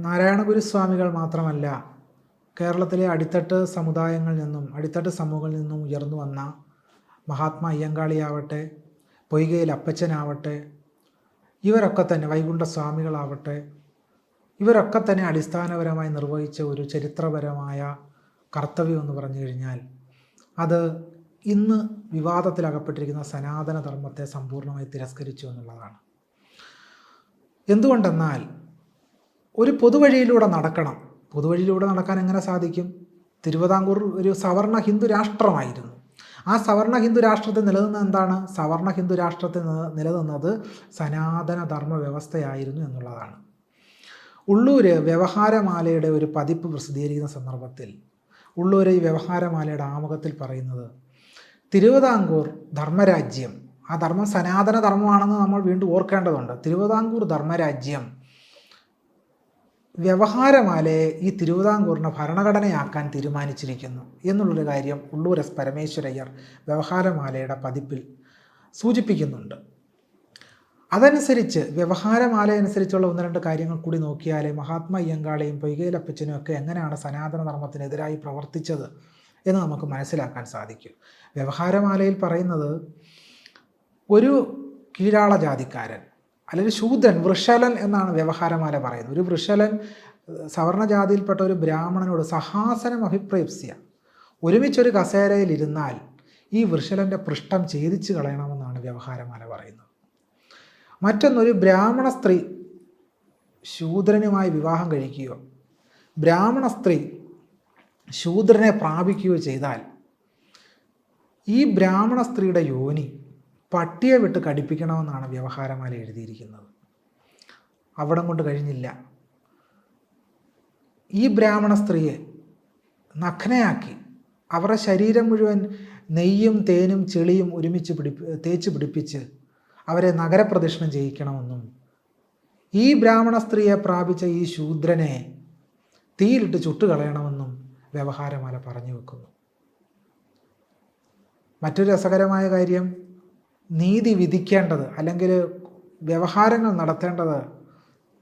നാരായണഗുരുസ്വാമികൾ മാത്രമല്ല കേരളത്തിലെ അടിത്തട്ട് സമുദായങ്ങളിൽ നിന്നും അടിത്തട്ട് സമൂഹങ്ങളിൽ നിന്നും ഉയർന്നു വന്ന മഹാത്മാ അയ്യങ്കാളിയാവട്ടെ പൊയ്കയിൽ അപ്പച്ചനാവട്ടെ ഇവരൊക്കെ തന്നെ വൈകുണ്ഠ സ്വാമികളാവട്ടെ ഇവരൊക്കെ തന്നെ അടിസ്ഥാനപരമായി നിർവഹിച്ച ഒരു ചരിത്രപരമായ കർത്തവ്യം എന്ന് പറഞ്ഞു കഴിഞ്ഞാൽ അത് ഇന്ന് വിവാദത്തിലകപ്പെട്ടിരിക്കുന്ന സനാതന ധർമ്മത്തെ സമ്പൂർണമായി തിരസ്കരിച്ചു എന്നുള്ളതാണ്. എന്തുകൊണ്ടെന്നാൽ ഒരു പൊതുവഴിയിലൂടെ നടക്കണം. പൊതുവഴിയിലൂടെ നടക്കാൻ എങ്ങനെ സാധിക്കും? തിരുവിതാംകൂർ ഒരു സവർണ ഹിന്ദു രാഷ്ട്രമായിരുന്നു. ആ സവർണ ഹിന്ദു രാഷ്ട്രത്തിൽ നിലനിന്ന എന്താണ്? സവർണ ഹിന്ദു രാഷ്ട്രത്തിൽ നി- നിലനിന്നത് സനാതന ധർമ്മ വ്യവസ്ഥയായിരുന്നു എന്നുള്ളതാണ്. ഉള്ളൂര് വ്യവഹാരമാലയുടെ ഒരു പതിപ്പ് പ്രസിദ്ധീകരിക്കുന്ന സന്ദർഭത്തിൽ ഉള്ളൂര് ഈ വ്യവഹാരമാലയുടെ ആമുഖത്തിൽ പറയുന്നത് തിരുവിതാംകൂർ ധർമ്മരാജ്യം. ആ ധർമ്മം സനാതന ധർമ്മമാണെന്ന് നമ്മൾ വീണ്ടും ഓർക്കേണ്ടതുണ്ട്. തിരുവിതാംകൂർ ധർമ്മരാജ്യം വ്യവഹാരമാലയെ ഈ തിരുവിതാംകൂറിനെ ഭരണഘടനയാക്കാൻ തീരുമാനിച്ചിരിക്കുന്നു എന്നുള്ളൊരു കാര്യം ഉള്ളൂർ എസ് പരമേശ്വരയ്യർ വ്യവഹാരമാലയുടെ പതിപ്പിൽ സൂചിപ്പിക്കുന്നുണ്ട്. അതനുസരിച്ച് വ്യവഹാരമാല അനുസരിച്ചുള്ള ഒന്ന് രണ്ട് കാര്യങ്ങൾ കൂടി നോക്കിയാൽ മഹാത്മാ അയ്യങ്കാളിയും പൊയ്കയിലപ്പച്ചനും ഒക്കെ എങ്ങനെയാണ് സനാതന ധർമ്മത്തിനെതിരായി പ്രവർത്തിച്ചത് എന്ന് നമുക്ക് മനസ്സിലാക്കാൻ സാധിക്കും. വ്യവഹാരമാലയിൽ പറയുന്നത് ഒരു കീഴാള ജാതിക്കാരൻ അല്ലെങ്കിൽ ശൂദ്രൻ വൃഷലൻ എന്നാണ് വ്യവഹാരമാല പറയുന്നത്. ഒരു വൃഷലൻ സവർണജാതിയിൽപ്പെട്ട ഒരു ബ്രാഹ്മണനോട് സഹാസനം അഭിപ്രേപ്സ്യ ഒരുമിച്ചൊരു കസേരയിൽ ഇരുന്നാൽ ഈ വൃഷലന്റെ പൃഷ്ഠം ഛേദിച്ച് കളയണമെന്നാണ് വ്യവഹാരമാല പറയുന്നത്. മറ്റൊന്നൊരു ബ്രാഹ്മണ സ്ത്രീ ശൂദ്രനുമായി വിവാഹം കഴിക്കുകയോ ബ്രാഹ്മണ സ്ത്രീ ശൂദ്രനെ പ്രാപിക്കുകയോ ചെയ്താൽ ഈ ബ്രാഹ്മണ സ്ത്രീയുടെ യോനി പട്ടിയെ വിട്ട് കടിപ്പിക്കണമെന്നാണ് വ്യവഹാരമാല എഴുതിയിരിക്കുന്നത്. അവിടം കൊണ്ട് കഴിഞ്ഞില്ല. ഈ ബ്രാഹ്മണ സ്ത്രീയെ നഗ്നയാക്കി. അവരുടെ ശരീരം മുഴുവൻ നെയ്യും തേനും ചെളിയും ഒരുമിച്ച് പിടിപ്പി തേച്ച് പിടിപ്പിച്ച് അവരെ നഗരപ്രദക്ഷിണം ചെയ്യിക്കണമെന്നും ഈ ബ്രാഹ്മണ സ്ത്രീയെ പ്രാപിച്ച ഈ ശൂദ്രനെ തീയിലിട്ട് ചുട്ടുകളയണമെന്നും വ്യവഹാരമാല പറഞ്ഞു വെക്കുന്നു. മറ്റൊരു രസകരമായ കാര്യം നീതി വിധിക്കേണ്ടത് അല്ലെങ്കിൽ വ്യവഹാരങ്ങൾ നടത്തേണ്ടത്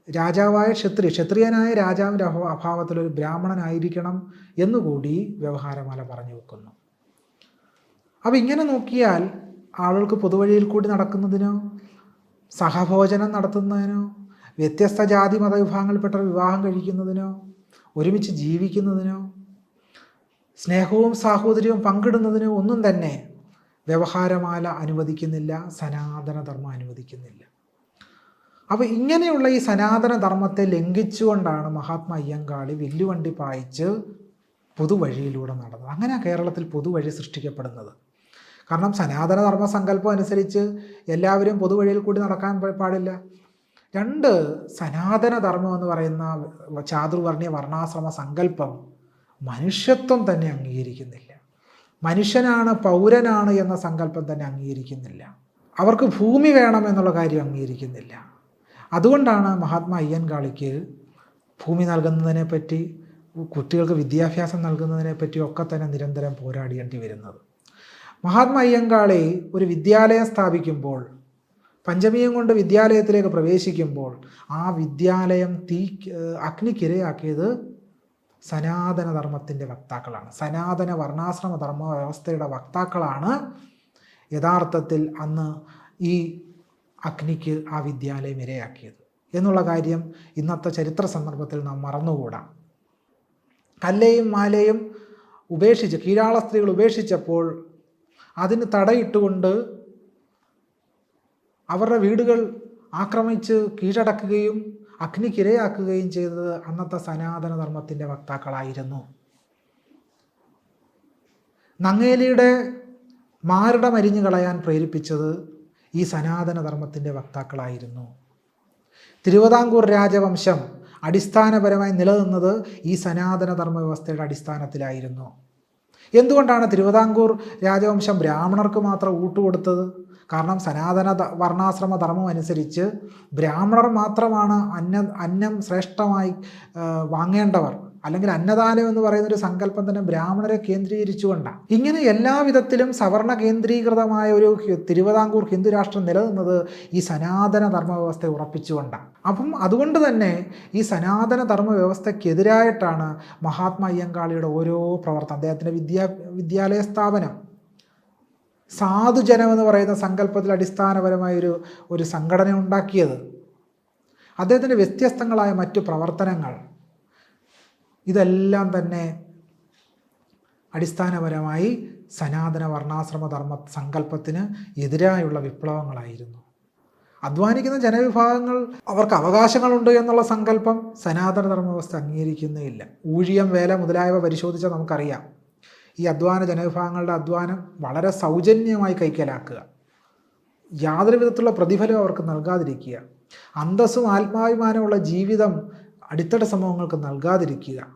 രാജാവായ ക്ഷത്രിയ ക്ഷത്രിയനായ രാജാവിന്റെ അഭ- അഭാവത്തിൽ ഒരു ബ്രാഹ്മണനായിരിക്കണം എന്നുകൂടി വ്യവഹാരമാല പറഞ്ഞു വെക്കുന്നു. അപ്പം ഇങ്ങനെ നോക്കിയാൽ ആളുകൾക്ക് പൊതുവഴിയിൽ കൂടി നടക്കുന്നതിനോ സഹഭോജനം നടത്തുന്നതിനോ വ്യത്യസ്ത ജാതി മതവിഭാഗങ്ങളിൽപ്പെട്ട വിവാഹം കഴിക്കുന്നതിനോ ഒരുമിച്ച് ജീവിക്കുന്നതിനോ സ്നേഹവും സാഹോദര്യവും പങ്കിടുന്നതിനോ ഒന്നും തന്നെ വ്യവഹാരമാല അനുവദിക്കുന്നില്ല സനാതനധർമ്മം അനുവദിക്കുന്നില്ല. അപ്പോൾ ഇങ്ങനെയുള്ള ഈ സനാതനധർമ്മത്തെ ലംഘിച്ചുകൊണ്ടാണ് മഹാത്മാ അയ്യങ്കാളി വില്ലുവണ്ടി പായിച്ച് പൊതുവഴിയിലൂടെ നടന്നത്. അങ്ങനെ കേരളത്തിൽ പൊതുവഴി സൃഷ്ടിക്കപ്പെടുന്നത്. കാരണം സനാതനധർമ്മ സങ്കല്പം അനുസരിച്ച് എല്ലാവരും പൊതുവഴിയിൽ കൂടി നടക്കാൻ പാടില്ല. രണ്ട് സനാതനധർമ്മം എന്ന് പറയുന്ന ചാതുർവർണീയ വർണാശ്രമ സങ്കല്പം മനുഷ്യത്വം തന്നെ അംഗീകരിക്കുന്നില്ല. മനുഷ്യനാണ് പൗരനാണ് എന്ന സങ്കല്പം തന്നെ അംഗീകരിക്കുന്നില്ല. അവർക്ക് ഭൂമി വേണം എന്നുള്ള കാര്യം അംഗീകരിക്കുന്നില്ല. അതുകൊണ്ടാണ് മഹാത്മാ അയ്യൻകാളിക്ക് ഭൂമി നൽകുന്നതിനെ പറ്റി കുട്ടികൾക്ക് വിദ്യാഭ്യാസം നൽകുന്നതിനെ പറ്റി ഒക്കെ തന്നെ നിരന്തരം പോരാടേണ്ടി വരുന്നത്. മഹാത്മാ അയ്യങ്കാളി ഒരു വിദ്യാലയം സ്ഥാപിക്കുമ്പോൾ പഞ്ചമിയും കൊണ്ട് വിദ്യാലയത്തിലേക്ക് പ്രവേശിക്കുമ്പോൾ ആ വിദ്യാലയം തീ അഗ്നിക്കിരയാക്കിയത് സനാതന ധർമ്മത്തിന്റെ വക്താക്കളാണ്. സനാതന വർണാശ്രമ ധർമ്മ വ്യവസ്ഥയുടെ വക്താക്കളാണ്. യഥാർത്ഥത്തിൽ അന്ന് ഈ അഗ്നിക്ക് ആ വിദ്യാലയം ഇരയാക്കിയത്. എന്നുള്ള കാര്യം ഇന്നത്തെ ചരിത്ര സന്ദർഭത്തിൽ നാം മറന്നുകൂടാ. കല്ലയും മാലയും ഉപേക്ഷിച്ച് കീഴാള സ്ത്രീകൾ ഉപേക്ഷിച്ചപ്പോൾ അതിന് തടയിട്ടുകൊണ്ട് അവരുടെ വീടുകൾ ആക്രമിച്ച് കീഴടക്കുകയും അഗ്നിക്കിരയാക്കുകയും ചെയ്തത് അന്നത്തെ സനാതന ധർമ്മത്തിന്റെ വക്താക്കളായിരുന്നു. നങ്ങേലിയുടെ മാരടം മരിഞ്ഞു കളയാൻ പ്രേരിപ്പിച്ചത് ഈ സനാതന ധർമ്മത്തിന്റെ വക്താക്കളായിരുന്നു. തിരുവിതാംകൂർ രാജവംശം അടിസ്ഥാനപരമായി നിലനിന്നത് ഈ സനാതന ധർമ്മ വ്യവസ്ഥയുടെ അടിസ്ഥാനത്തിലായിരുന്നു. എന്തുകൊണ്ടാണ് തിരുവിതാംകൂർ രാജവംശം ബ്രാഹ്മണർക്ക് മാത്രം ഊട്ടുകൊടുത്തത്? കാരണം സനാതന വർണാശ്രമ ധർമ്മം അനുസരിച്ച് ബ്രാഹ്മണർ മാത്രമാണ് അന്ന അന്നം ശ്രേഷ്ഠമായി വാങ്ങേണ്ടവർ. അല്ലെങ്കിൽ അന്നദാനം എന്ന് പറയുന്ന ഒരു സങ്കല്പം തന്നെ ബ്രാഹ്മണരെ കേന്ദ്രീകരിച്ചുകൊണ്ടാണ് ഇങ്ങനെ എല്ലാവിധത്തിലും സവർണ കേന്ദ്രീകൃതമായ ഒരു തിരുവിതാംകൂർ ഹിന്ദു രാഷ്ട്രം നിലനിന്നത് ഈ സനാതന ധർമ്മ വ്യവസ്ഥയെ ഉറപ്പിച്ചുകൊണ്ടാണ് അപ്പം അതുകൊണ്ട് തന്നെ ഈ സനാതന ധർമ്മ വ്യവസ്ഥയ്ക്കെതിരായിട്ടാണ് മഹാത്മാ അയ്യങ്കാളിയുടെ ഓരോ പ്രവർത്തനം. അദ്ദേഹത്തിന്റെ വിദ്യാ വിദ്യാലയ സ്ഥാപനം. സാധുജനം എന്ന് പറയുന്ന സങ്കല്പത്തിൽ അടിസ്ഥാനപരമായ ഒരു ഒരു സംഘടന ഉണ്ടാക്കിയത് അദ്ദേഹത്തിന്റെ വ്യത്യസ്തങ്ങളായ മറ്റു പ്രവർത്തനങ്ങൾ. ഇതെല്ലാം തന്നെ അടിസ്ഥാനപരമായി സനാതന വർണാശ്രമ ധർമ്മ സങ്കല്പത്തിന് എതിരായുള്ള വിപ്ലവങ്ങളായിരുന്നു. അധ്വാനിക്കുന്ന ജനവിഭാഗങ്ങൾ അവർക്ക് അവകാശങ്ങളുണ്ട് എന്നുള്ള സങ്കല്പം സനാതന ധർമ്മ വ്യവസ്ഥ അംഗീകരിക്കുന്നില്ല ഊഴിയം വേല മുതലായവ പരിശോധിച്ചാൽ നമുക്കറിയാം. ഈ അധ്വാന ജനവിഭാഗങ്ങളുടെ അധ്വാനം വളരെ സൗജന്യമായി കൈക്കലാക്കുക. യാതൊരു വിധത്തിലുള്ള പ്രതിഫലവും അവർക്ക് നൽകാതിരിക്കുക. അന്തസ്സും ആത്മാഭിമാനമുള്ള ജീവിതം അടിത്തട സമൂഹങ്ങൾക്ക് നൽകാതിരിക്കുക.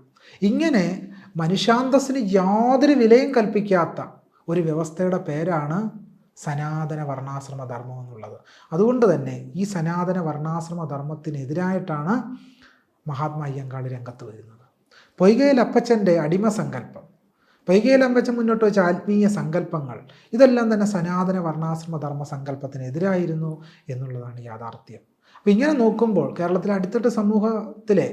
ഇങ്ങനെ മനുഷ്യാന്തസ്സിന് യാതൊരു വിലയും കൽപ്പിക്കാത്ത ഒരു വ്യവസ്ഥയുടെ പേരാണ് സനാതന വർണാശ്രമ ധർമ്മം എന്നുള്ളത്. അതുകൊണ്ട് തന്നെ ഈ സനാതന വർണാശ്രമ ധർമ്മത്തിനെതിരായിട്ടാണ് മഹാത്മാ അയ്യങ്കാളി രംഗത്ത് വരുന്നത്. പൊയ്കയിൽ അപ്പച്ചന്റെ അടിമ സങ്കല്പം. പൊയ്കയിൽ വെച്ച് മുന്നോട്ട് വെച്ച ആത്മീയ സങ്കല്പങ്ങൾ ഇതെല്ലാം തന്നെ സനാതന വർണാശ്രമ ധർമ്മ സങ്കല്പത്തിനെതിരായിരുന്നു എന്നുള്ളതാണ് യാഥാർത്ഥ്യം. അപ്പം ഇങ്ങനെ നോക്കുമ്പോൾ കേരളത്തിലെ അടിത്തട്ട് സമൂഹത്തിലെ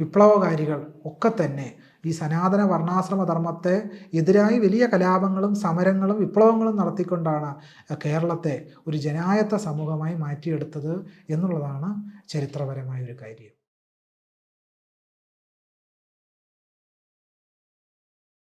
വിപ്ലവകാരികൾ ഒക്കെ തന്നെ ഈ സനാതന വർണാശ്രമ ധർമ്മത്തെ എതിരായി വലിയ കലാപങ്ങളും സമരങ്ങളും വിപ്ലവങ്ങളും നടത്തിക്കൊണ്ടാണ് കേരളത്തെ ഒരു ജനായത്ത സമൂഹമായി മാറ്റിയെടുത്തത് എന്നുള്ളതാണ് ചരിത്രപരമായ ഒരു കാര്യം.